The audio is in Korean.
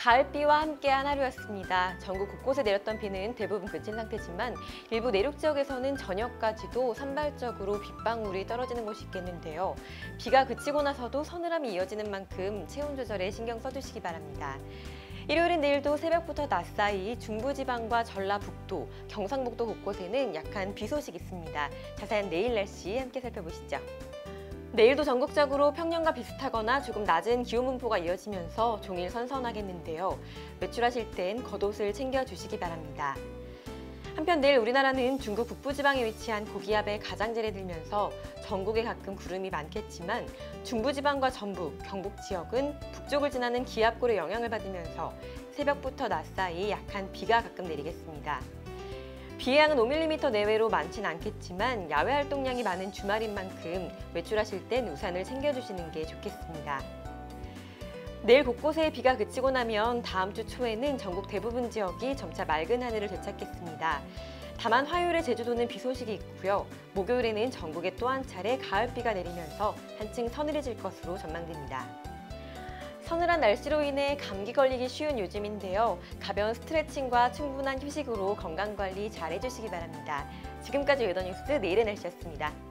가을비와 함께한 하루였습니다. 전국 곳곳에 내렸던 비는 대부분 그친 상태지만 일부 내륙 지역에서는 저녁까지도 산발적으로 빗방울이 떨어지는 곳이 있겠는데요. 비가 그치고 나서도 서늘함이 이어지는 만큼 체온 조절에 신경 써주시기 바랍니다. 일요일인 내일도 새벽부터 낮 사이 중부지방과 전라북도, 경상북도 곳곳에는 약한 비 소식 있습니다. 자세한 내일 날씨 함께 살펴보시죠. 내일도 전국적으로 평년과 비슷하거나 조금 낮은 기온 분포가 이어지면서 종일 선선하겠는데요. 외출하실 땐 겉옷을 챙겨주시기 바랍니다. 한편 내일 우리나라는 중국 북부지방에 위치한 고기압의 가장자리에 들면서 전국에 가끔 구름이 많겠지만 중부지방과 전북, 경북 지역은 북쪽을 지나는 기압골의 영향을 받으면서 새벽부터 낮 사이 약한 비가 가끔 내리겠습니다. 비의 양은 5mm 내외로 많진 않겠지만 야외 활동량이 많은 주말인 만큼 외출하실 땐 우산을 챙겨주시는 게 좋겠습니다. 내일 곳곳에 비가 그치고 나면 다음 주 초에는 전국 대부분 지역이 점차 맑은 하늘을 되찾겠습니다. 다만 화요일에 제주도는 비 소식이 있고요. 목요일에는 전국에 또 한 차례 가을비가 내리면서 한층 서늘해질 것으로 전망됩니다. 서늘한 날씨로 인해 감기 걸리기 쉬운 요즘인데요. 가벼운 스트레칭과 충분한 휴식으로 건강 관리 잘 해주시기 바랍니다. 지금까지 웨더뉴스 내일의 날씨였습니다.